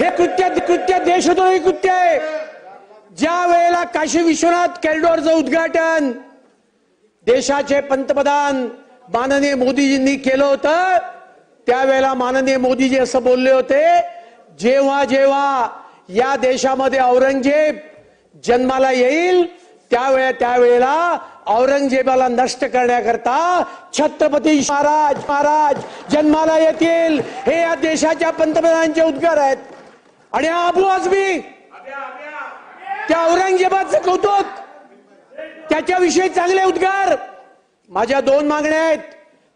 हे कृत्य कृत्य देशद्रोही कृत्य आहे. ज्या वेळेला काशी विश्वनाथ कॅरिडॉरचं उद्घाटन देशाचे पंतप्रधान माननीय मोदीजींनी केलं होतं त्यावेळेला माननीय मोदीजी असं बोलले होते जेव्हा जेव्हा या देशामध्ये औरंगजेब जन्माला येईल त्यावेळे त्यावेळेला औरंगजेबाला नष्ट करण्याकरता छत्रपती महाराज महाराज जन्माला येतील. हे या देशाच्या पंतप्रधानांचे उद्गार आहेत. आणि हा अबू आझमी त्या औरंगजेबाचं कौतुक त्याच्याविषयी चांगले उद्गार. माझ्या दोन मागण्या आहेत.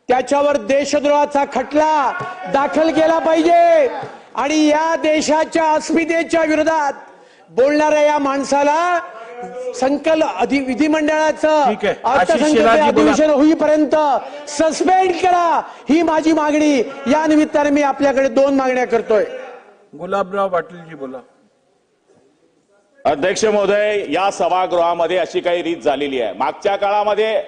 त्याच्यावर देशद्रोहाचा खटला दाखल केला पाहिजे. आणि या देशाच्या अस्मितेच्या विरोधात बोलणाऱ्या या माणसाला संकल अधि विधिमंडळाचं अर्थसंकल्प. अधिवेशन होईपर्यंत सस्पेंड करा. ही माझी मागणी. या निमित्ताने मी आपल्याकडे दोन मागण्या करतोय. गुलाबराव पाटीलजी बोला. अध्यक्ष महोदय या सभागृहामध्ये अशी काही रीत झालेली आहे. मागच्या काळामध्ये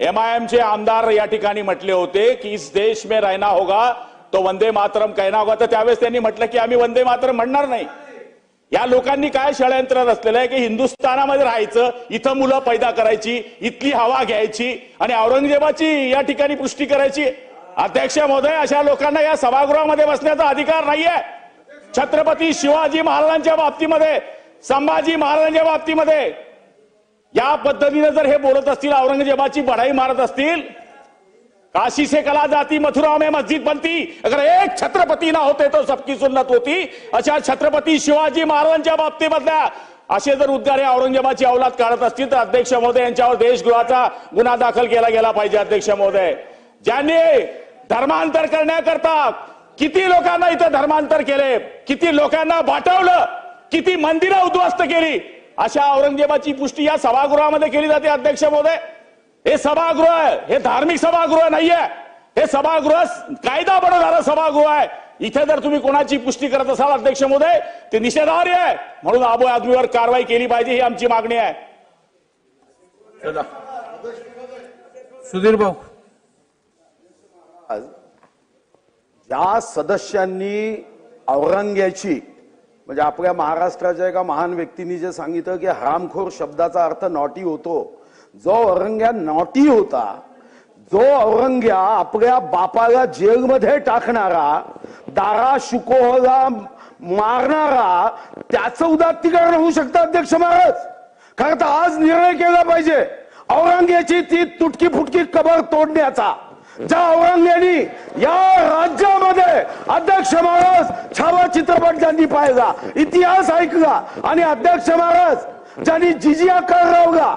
एमआयएमचे आमदार या ठिकाणी म्हटले होते की इस देश में रहना होगा तो वंदे मातरम कहना होगा. तर त्यावेळेस त्यांनी म्हटलं की आम्ही वंदे मातरम म्हणणार नाही. या लोकांनी काय षडयंत्र रचलेलं आहे की हिंदुस्थानामध्ये राहायचं इथं मुलं पैदा करायची इथली हवा घ्यायची आणि औरंगजेबाची या ठिकाणी पुष्टी करायची. अध्यक्ष महोदय अशा लोकांना या सभागृहामध्ये बसण्याचा अधिकार नाहीये. छत्रपती शिवाजी महाराजांच्या बाबतीमध्ये संभाजी महाराजांच्या बाबतीमध्ये या पद्धतीने जर हे बोलत असतील औरंगजेबाची बढाई मारत असतील काशी से कला जाती मथुरा में मस्जिद बनती अगर एक छत्रपती ना होते तो सबकी सुन्नत होती. अशा छत्रपती शिवाजी महाराजांच्या बाबतीमधल्या असे जर उद्गार हे औरंगजेबाची अवलाद काढत असतील तर अध्यक्ष महोदय यांच्यावर देशगृहाचा गुन्हा दाखल केला गेला पाहिजे अध्यक्ष महोदय. ज्यांनी धर्मांतर करण्याकरता किती लोकांना इथं धर्मांतर केले? किती लोकांना बाटवलं किती मंदिरं उद्ध्वस्त केली अशा औरंगजेबाची पुष्टी या सभागृहामध्ये केली जाते अध्यक्ष महोदय. हे सभागृह आहे हे धार्मिक सभागृह नाहीये. हे सभागृह कायदा बनवणारं सभागृह आहे. इथे जर तुम्ही कोणाची पुष्टी करत असाल अध्यक्ष महोदय ते निषेधार्ह आहे. म्हणून आबो आदमीवर कारवाई केली पाहिजे ही आमची मागणी आहे. चला. सुधीर भाऊ. ज्या सदस्यांनी औरंग्याची म्हणजे आपल्या महाराष्ट्राच्या एका महान व्यक्तींनी जे सांगितलं की हरामखोर शब्दाचा अर्थ नॉटी होतो. जो औरंग्या नॉटी होता जो औरंग्या आपल्या बापाला जेलमध्ये टाकणारा दारा शुकोहला मारणारा त्याचं उदात्तीकरण होऊ शकतं अध्यक्ष महाराज. खरं तर आज निर्णय केला पाहिजे. औरंग्याची ती तुटकी फुटकी कबर तोडण्याचा. ज्या औरंग्यानी या राज्यामध्ये अध्यक्ष महाराज छावा चित्रपट ज्यांनी पाहिला इतिहास ऐकला आणि अध्यक्ष महाराज ज्यांनी जिजिया कर लावला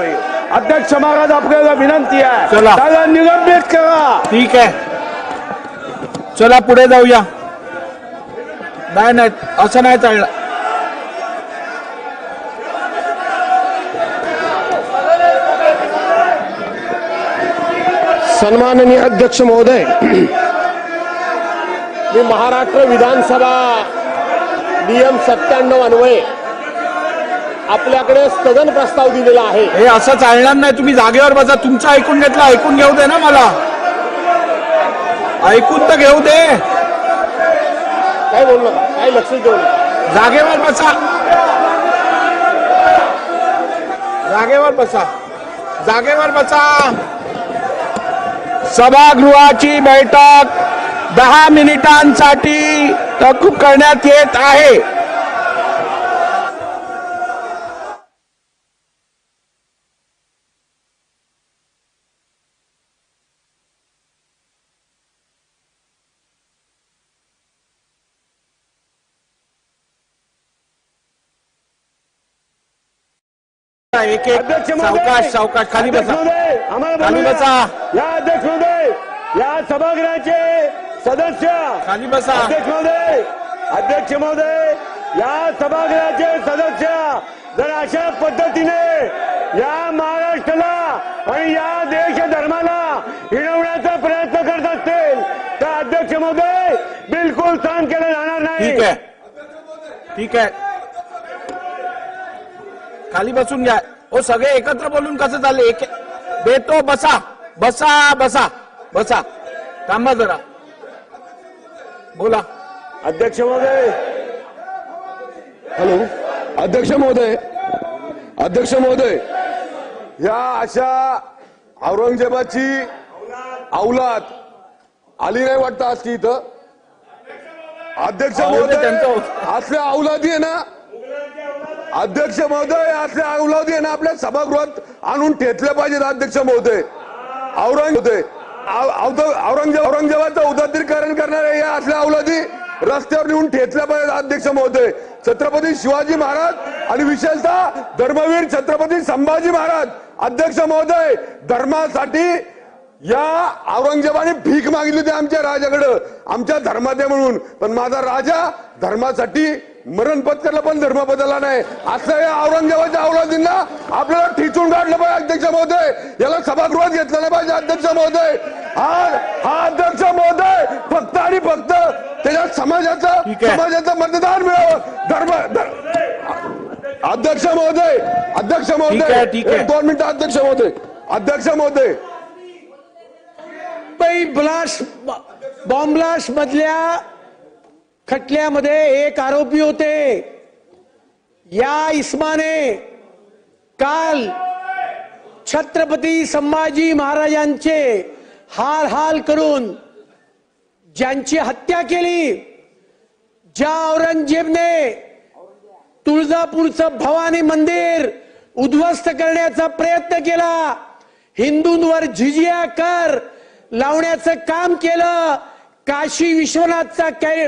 होईल. अध्यक्ष महाराज आपल्याला विनंती आहे. चला. त्याला निलंबित करा. ठीक आहे. चला पुढे जाऊया. नाही नाही असं नाही चाललं सन्माननीय अध्यक्ष महोदय मी महाराष्ट्र विधानसभा नियम सत्त्याण्णव अन्वये आपल्याकडे स्थगन प्रस्ताव दिलेला आहे. हे असं चालणार नाही. तुम्ही जागेवर बसा. तुमचं ऐकून घेतलं ऐकून घेऊ दे ना मला. ऐकून तर घेऊ दे. काय बोलू नका काय लक्ष देऊ नका. जागेवर बसा. जागेवर बसा. जागेवर बसा. सभागृहाची बैठक दहा मिनिटांसाठी तहकूब करण्यात येत आहे. एक एक अध्यक्ष सावकाश सावकाश खाली बसा. खाली बसा. या अध्यक्ष महोदय या सभागृहाचे सदस्य. खाली बसा. अध्यक्ष महोदय अध्यक्ष महोदय या सभागृहाचे सदस्य. जर अशा पद्धतीने या महाराष्ट्राला आणि या देश धर्माला हिरवण्याचा प्रयत्न करत असतील तर अध्यक्ष महोदय बिलकुल सहन केलं जाणार नाही. ठीक आहे. ठीक आहे. खाली बसून घ्या. ओ सगळे एकत्र बोलून कसं चालले? एक देतो बसा. बसा बसा. बसा. थांबा जरा. बोला. अध्यक्ष महोदय. हॅलो. अध्यक्ष महोदय. अध्यक्ष महोदय. या अशा औरंगजेबाची अवलाद आली नाही वाटतं आज ती इथं? अध्यक्ष महोदय त्यांचं- असल्या अवलादी आहे ना? अध्यक्ष महोदय असल्या अवलादी आहे ना आपल्या सभागृहात आणून ठेचले पाहिजेत अध्यक्ष महोदय. औरंग होते औरंगजेब औरंगजेबाचं उदात्तीकरण करणाऱ्या या असल्या अवलादी रस्त्यावर नेऊन ठेचल्या पाहिजेत अध्यक्ष महोदय. छत्रपती शिवाजी महाराज आणि विशेषतः धर्मवीर छत्रपती संभाजी महाराज. अध्यक्ष महोदय धर्मासाठी या औरंगजेबाने भीक मागितली होती आमच्या राजाकडं. आमच्या धर्माते म्हणून. पण माझा राजा धर्मासाठी मरण पत्करला पण धर्म बदलला नाही. असं या औरंगजेबाच्या अवलादींना आपल्याला ठिचून काढलं पाहिजे अध्यक्ष महोदय. याला सभागृहात घेतलं नाही पाहिजे अध्यक्ष महोदय. हा हा अध्यक्ष महोदय फक्त आणि फक्त त्याच्या समाजाचं. समाजाचं मतदान मिळावं. धर्म धर- अध्यक्ष महोदय अध्यक्ष महोदय. दोन मिनिटं अध्यक्ष महोदय. अध्यक्ष महोदय. ब्लास्ट बॉम्ब ब्लास्ट मधल्या खटल्यामध्ये एक आरोपी होते. या इस्माने काल छत्रपती संभाजी महाराजांचे हाल हाल करून ज्यांची हत्या केली ज्या औरंगजेबने तुळजापूरचं भवानी मंदिर उद्ध्वस्त करण्याचा प्रयत्न केला हिंदूंवर झिजिया कर लावण्याचं काम केलं काशी विश्वनाथचा कै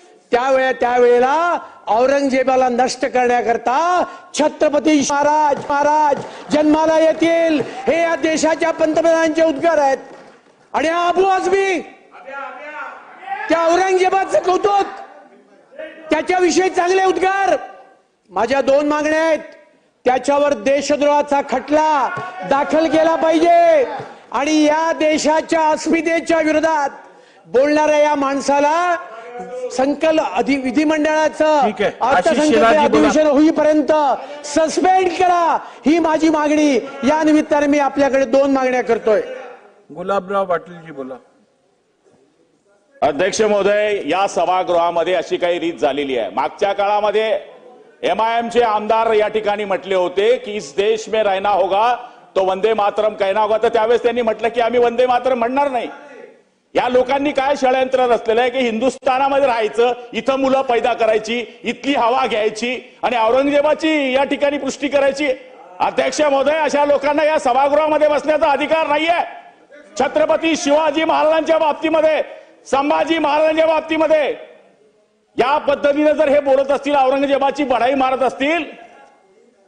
त्यावेळे त्यावेळेला औरंगजेबाला नष्ट करण्याकरता छत्रपती महाराज महाराज जन्माला येतील. हे या देशाच्या पंतप्रधानांचे उद्गार आहेत. आणि हा अबू आजमी त्या औरंगजेबाचं कौतुक त्याच्याविषयी चांगले उद्गार. माझ्या दोन मागण्या आहेत. त्याच्यावर देशद्रोहाचा खटला दाखल केला पाहिजे. आणि या देशाच्या अस्मितेच्या विरोधात बोलणाऱ्या या माणसाला संकल अधि विधिमंडळाचं अर्थसंकल्प. अधिवेशन होईपर्यंत सस्पेंड करा ही माझी मागणी. या निमित्ताने मी आपल्याकडे दोन मागण्या करतोय. गुलाबराव पाटीलजी बोला. अध्यक्ष महोदय या सभागृहामध्ये अशी काही रीत झालेली आहे. मागच्या काळामध्ये एमआयएमचे आमदार या ठिकाणी म्हटले होते की इस देश में रहना होगा तो वंदे मातरम कहना होगा. तर त्यावेळेस त्यांनी म्हटलं की आम्ही वंदे मातरम म्हणणार नाही. या लोकांनी काय षडयंत्र रचलेलं आहे की हिंदुस्थानामध्ये राहायचं इथं मुलं पैदा करायची इथली हवा घ्यायची आणि औरंगजेबाची या ठिकाणी पुष्टी करायची. अध्यक्ष महोदय अशा लोकांना या सभागृहामध्ये बसण्याचा अधिकार नाहीये. छत्रपती शिवाजी महाराजांच्या बाबतीमध्ये संभाजी महाराजांच्या बाबतीमध्ये या पद्धतीने जर हे बोलत असतील औरंगजेबाची बढाई मारत असतील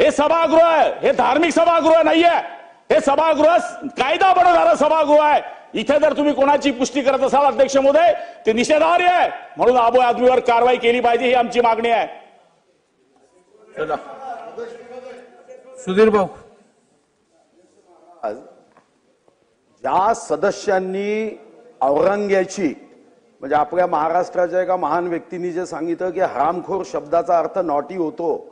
हे सभागृह आहे. हे धार्मिक सभागृह नाहीये. हे सभागृह कायदा बनवणारं सभागृह आहे. इथे जर तुम्ही कोणाची पुष्टी करत असाल अध्यक्ष महोदय ते निषेधार्ह आहे. म्हणून आबो आदमीवर कारवाई केली पाहिजे ही आमची मागणी आहे. चला. सुधीर भाऊ. ज्या सदस्यांनी औरंग्याची म्हणजे आपल्या महाराष्ट्राच्या एका महान व्यक्तींनी जे सांगितलं की हरामखोर शब्दाचा अर्थ नॉटी होतो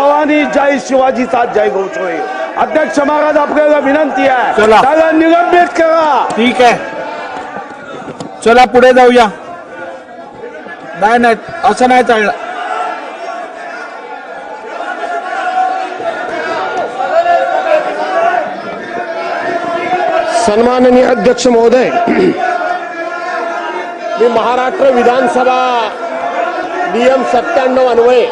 भवानी जय शिवाजीचा जय घोष होईल अध्यक्ष महाराज आपल्याला विनंती आहे. चला. त्याला निलंबित करा. ठीक आहे. चला पुढे जाऊया. नाही नाही असं नाही चालणार. सन्माननीय अध्यक्ष महोदय मी महाराष्ट्र विधानसभा नियम सत्त्याण्णव अन्वये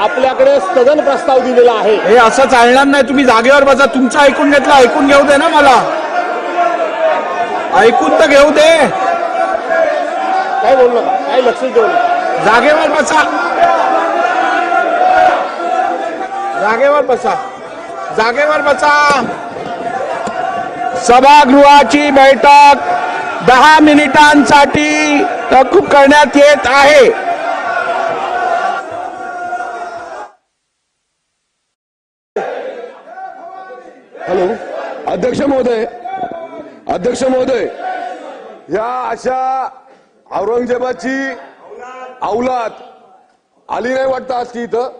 आपल्याकडे स्थगन प्रस्ताव दिलेला आहे. हे असं चालणार नाही. तुम्ही जागेवर बसा. तुमचं ऐकून घेतलं ऐकून घेऊ दे ना मला. ऐकून तर घेऊ दे. काय बोलू नका? काय लक्ष देऊ नका. जागेवर बसा. जागेवर बसा. जागेवर बसा. सभागृहाची बैठक दहा मिनिटांसाठी तहकूब करण्यात येत आहे. हॅलो. अध्यक्ष महोदय. अध्यक्ष महोदय. या अशा औरंगजेबाची औलाद आली नाही वाटतं आज की इथं?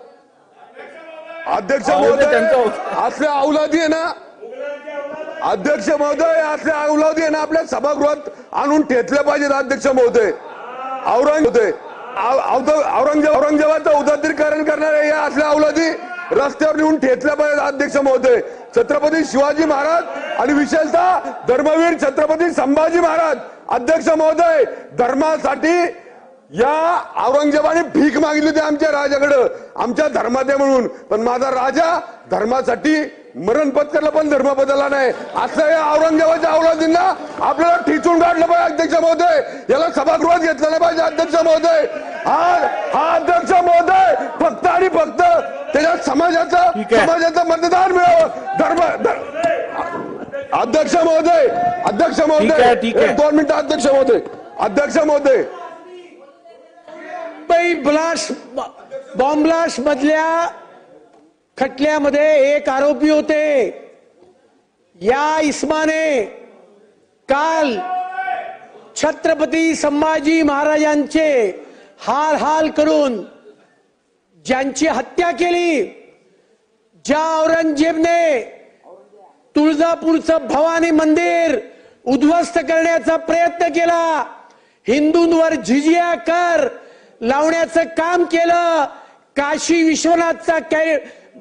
अध्यक्ष महोदय असल्या औलादी. आहे ना? अध्यक्ष महोदय असल्या औलादी आहे ना? आपल्या सभागृहात आणून ठेचले पाहिजेत अध्यक्ष महोदय. औरंग औरंगजेब औरंगजेबाचं उदात्तीकरण करणारे या असल्या औलादी? रस्त्यावर येऊन ठेचल्या पाहिजे अध्यक्ष महोदय. छत्रपती शिवाजी महाराज आणि विशेषतः धर्मवीर छत्रपती संभाजी महाराज. अध्यक्ष महोदय धर्मासाठी या औरंगजेबाने भीक मागितली होती आमच्या राजाकडं. आमच्या धर्माते म्हणून. पण माझा राजा धर्मासाठी मरण पत्करला पण धर्म बदलला नाही. असं या औरंगजेबाच्या औलादींना आपल्याला ठिचून काढलं पाहिजे अध्यक्ष महोदय. याला सभागृहात घेतलं नाही पाहिजे अध्यक्ष महोदय. हा हा अध्यक्ष महोदय फक्त आणि फक्त त्याच्यात समाजाचं. समाजाचं मतदान मिळावं. धर्म धर- अध्यक्ष महोदय अध्यक्ष महोदय. दोन मिनिटं अध्यक्ष महोदय. अध्यक्ष महोदय. मुंबई ब्लास्ट बॉम्ब ब्लास्ट मधल्या खटल्यामध्ये एक आरोपी होते. या इस्माने काल छत्रपती संभाजी महाराजांचे हाल हाल करून ज्यांची हत्या केली ज्या औरंगजेबने तुळजापूरचं भवानी मंदिर उद्ध्वस्त करण्याचा प्रयत्न केला हिंदूंवर झिजिया कर लावण्याचं काम केलं काशी विश्वनाथचा कै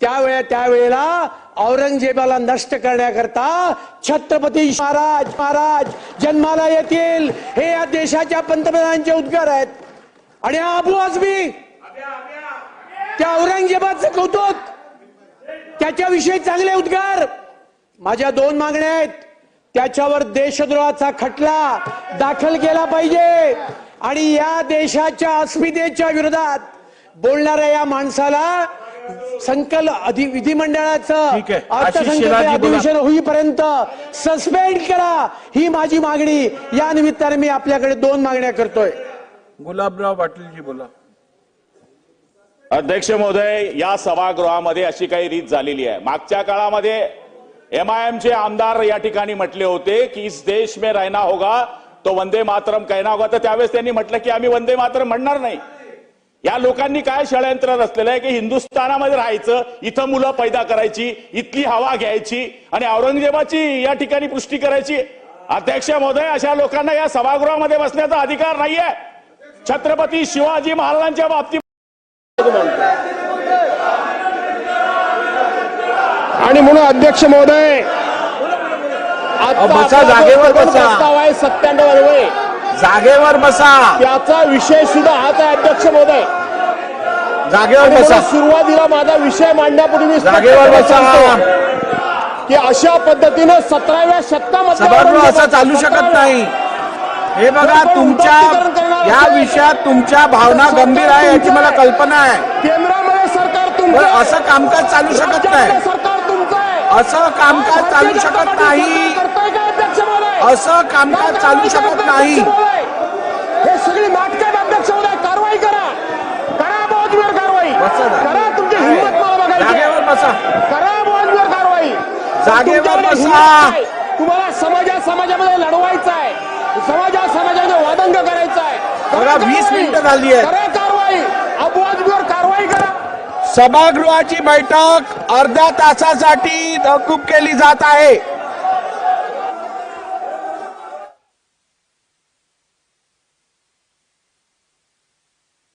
त्यावेळे त्यावेळेला औरंगजेबाला नष्ट करण्याकरता छत्रपती महाराज महाराज जन्माला येतील. हे या देशाच्या पंतप्रधानांचे उद्गार आहेत. आणि हा अबू आजमी त्या औरंगजेबाचं कौतुक त्याच्याविषयी चांगले उद्गार. माझ्या दोन मागण्या आहेत. त्याच्यावर देशद्रोहाचा खटला दाखल केला पाहिजे. आणि या देशाच्या अस्मितेच्या विरोधात बोलणाऱ्या या माणसाला संकल अधि विधिमंडळाचं अर्थसंकल्पीय. अधिवेशन होईपर्यंत सस्पेंड करा ही माझी मागणी. या निमित्ताने मी आपल्याकडे दोन मागण्या करतोय. गुलाबराव पाटीलजी बोला. अध्यक्ष महोदय या सभागृहामध्ये अशी काही रीत झालेली आहे. मागच्या काळामध्ये एमआयएमचे आमदार या ठिकाणी म्हटले होते की इस देश में रहना होगा तो वंदे मातरम कहना होगा. तर त्यावेळेस त्यांनी म्हटलं की आम्ही वंदे मातरम म्हणणार नाही. या लोकांनी काय षडयंत्र रचलेलं आहे की हिंदुस्थानामध्ये राहायचं इथं मुलं पैदा करायची इथली हवा घ्यायची आणि औरंगजेबाची या ठिकाणी पुष्टी करायची. अध्यक्ष महोदय अशा लोकांना या सभागृहामध्ये बसण्याचा अधिकार नाहीये. छत्रपती शिवाजी महाराजांच्या बाबतीत आणि म्हणून अध्यक्ष महोदय जागेवर. प्रस्ताव आहे सत्त्याण्णव जागेवर बसा. त्याचा विषय सुद्धा हाच आहे अध्यक्ष महोदय. जागेवर बसा. सुरुवातीला माझा विषय मांडण्यापूर्वी मी जागेवर बसा. की अशा पद्धतीनं सतराव्या शतकामध्ये सभागृह असं औरंगजेबाचा चालू शकत नाही. हे बघा तुमच्या या विषयात तुमच्या भावना गंभीर आहे याची मला. कल्पना आहे. केंद्रामध्ये सरकार पण तुमचं. असं कामकाज चालू शकत राज्यामध्ये नाही. सरकार तुमचं आहे. असं कामकाज चालू शकत नाही. सरकार करतंय का अध्यक्ष महोदय असं कामकाज चालू शकत नाही हे सगळी नाटकात अध्यक्ष महोदय कारवाई करा करा बहुजमेर कारवाई बसा ना. करा तुमची हिंमत मला बघायची आहे. जागेवर बसा करा बहुजमेर कारवाई जागेवर आहे. तुम्हाला समाजा समाजामध्ये लढवायचं आहे समाजा समाजामध्ये वादंग करायचं आहे वीस. मिनिटं झाली. करा कारवाई अबुआजमेर कारवाई करा सभागृहाची बैठक अर्ध्या तासासाठी तहकूब केली जात आहे